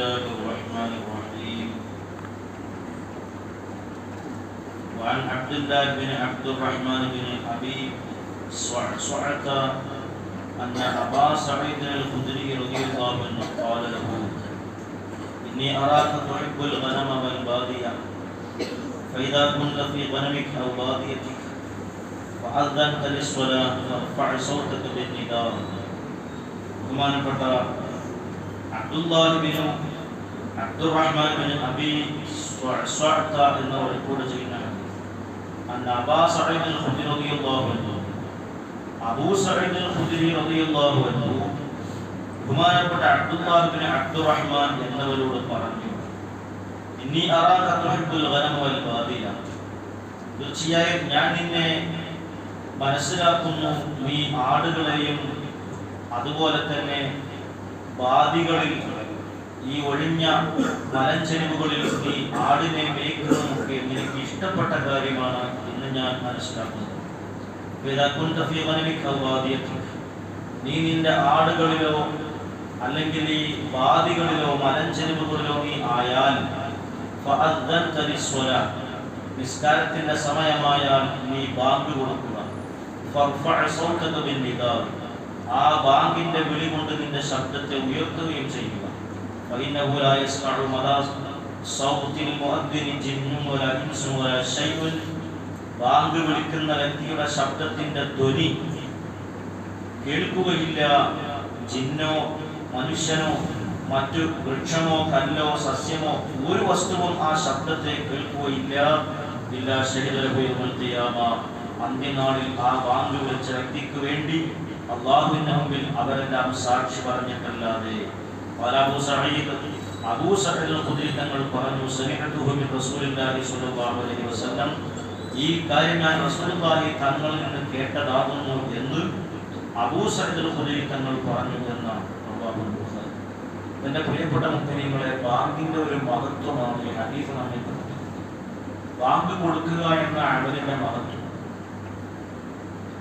الله الرحمن الرحيم. وعن عبد الله بن عبد الرحمن بن أبي صعصعة أن أبا سعيد الخدري رضي الله عنه قال له إني أراك تحب الغنم والبادية فإذا كنت في غنمك أو باديتك فأذنت للصلاة فارفع صوتك بالنداء. ثم أنفتح അബ്ദുല്ലാഹിബിനും Abdurrahman bin Abi സ്വഅത്ത എന്നവർ റിപ്പോർട്ട് ചെയ്യുന്ന അന്ന അബാ سعيد الخدري رضي റളിയല്ലാഹു അൻഹു. അബൂ സഈദ് ഖുദരി റളിയല്ലാഹു അൻഹു ബഹുമാനപ്പെട്ട അബ്ദുല്ലാഹ് ബിൻ അബ്ദുറഹ്മാൻ എന്നവരോട് പറഞ്ഞു ഇന്നി അറാക തുഹിബ്ബുൽ ഗനമ വൽ ബാദില. തീർച്ചയായും ഞാൻ നിന്നെ മനസ്സിലാക്കുന്നു. നീ ആടുകളെയും അതുപോലെ തന്നെ ബാദികളിൽ ഈ ഒഴിഞ്ഞ മലഞ്ചെരിവുകളിൽ ഈ ആടിനെ മേയ്ക്കുന്നതൊക്കെ നിനക്ക് ഇഷ്ടപ്പെട്ട കാര്യമാണ് എന്ന് ഞാൻ ബാദിയതിക. നീ നിന്റെ ആടുകളിലോ അല്ലെങ്കിൽ ഈ വാദികളിലോ മലഞ്ചെരിവുകളിലോ നീ ആയാൽ. നിസ്കാരത്തിന്റെ സമയമായാൽ നീ ബാങ്ക് കൊടുക്കുക. ആ ബാങ്കിന്റെ വിളി കൊണ്ട് നിന്റെ ശബ്ദത്തെ ഉയർത്തുകയും ചെയ്യുക. ബാങ്ക് വിളിക്കുന്ന വ്യക്തിയുടെ ശബ്ദത്തിന്റെ ധ്വനി കേൾക്കുകയില്ല. ജിന്നോ മനുഷ്യനോ മറ്റു വൃക്ഷമോ കല്ലോ സസ്യമോ ഒരു വസ്തുവും ആ ശബ്ദത്തെ കേൾക്കുകയില്ല. ഇല്ല ശരിതലപോയി നിർത്തിയാമ അന്ത്യനാളിൽ ആ ബാങ്ക് വെച്ച വ്യക്തിക്ക് വേണ്ടി അള്ളാഹുവിന്റെ മുമ്പിൽ അവരെല്ലാം സാക്ഷി പറഞ്ഞിട്ടല്ലാതെ. തങ്ങൾ പറഞ്ഞു വസല്ലം ഈ കാര്യം ഞാൻ റസൂലുള്ളാഹി തങ്ങളിൽ നിന്ന് കേട്ടതാകുന്നു എന്ന് അബൂ സഹദുൽ ഖുദരി തങ്ങൾ പറഞ്ഞു എന്നാണ് എന്റെ പ്രിയപ്പെട്ട മുഖ്യങ്ങളെ ബാങ്കിന്റെ ഒരു മഹത്വമാണ് ഈ ഹദീസ് നമ്മെ ബാങ്ക് കൊടുക്കുക എന്ന അവരുടെ മഹത്വം.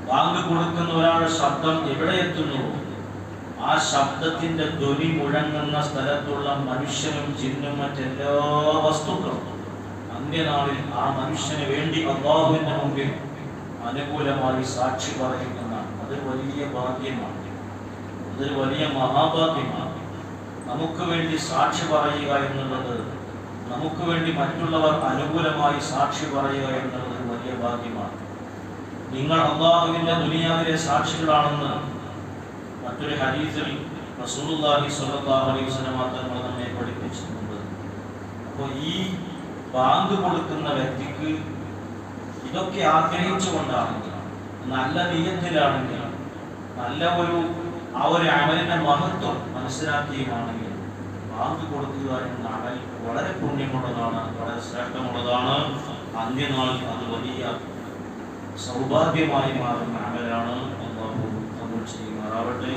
ബാങ്ക് കൊടുക്കുന്ന ഒരാളുടെ ശബ്ദം എവിടെ എത്തുന്നു? ആ ശബ്ദത്തിന്റെ ധ്വനി മുഴങ്ങുന്ന സ്ഥലത്തുള്ള മനുഷ്യനും ചിന്നും മറ്റെല്ലാ വസ്തുക്കളും അന്ത്യനാളിൽ ആ മനുഷ്യന് വേണ്ടി അള്ളാഹുവിന്റെ മുമ്പിൽ അനുകൂലമായി സാക്ഷി പറയുന്ന അതൊരു വലിയ ഭാഗ്യമാണ്. അതൊരു വലിയ മഹാഭാഗ്യമാണ്. നമുക്ക് വേണ്ടി സാക്ഷി പറയുക എന്നുള്ളത് നമുക്ക് വേണ്ടി മറ്റുള്ളവർ അനുകൂലമായി സാക്ഷി പറയുക എന്നുള്ളത് വലിയ ഭാഗ്യമാണ്. നിങ്ങൾ അള്ളാഹുവിന്റെ ദുനിയാവിലെ സാക്ഷികളാണെന്ന് മറ്റൊരു ഹദീസിൽ റസൂലുള്ളാഹി സ്വല്ലല്ലാഹു അലൈഹി വസല്ലം തങ്ങൾ നമ്മെ പഠിപ്പിച്ചിട്ടുണ്ട്. അപ്പോൾ ഈ ബാങ്ക് കൊടുക്കുന്ന വ്യക്തിക്ക് ഇതൊക്കെ ആഗ്രഹിച്ചുകൊണ്ടാണെങ്കിൽ നല്ല നീയത്തിലാണെങ്കിൽ നല്ല ഒരു ആ ഒരു അമലിന്റെ മഹത്വം മനസ്സിലാക്കിയുമാണെങ്കിൽ ബാങ്ക് കൊടുക്കുക എന്ന അമൽ വളരെ പുണ്യമുള്ളതാണ് വളരെ ശ്രേഷ്ഠമുള്ളതാണ്. അന്ത്യനാളിൽ അത് വലിയ സൗഭാഗ്യമായി മാറുന്ന അമലാണ് അള്ളാഹു കബൂൽ ചെയ്യുമാറാവട്ടെ.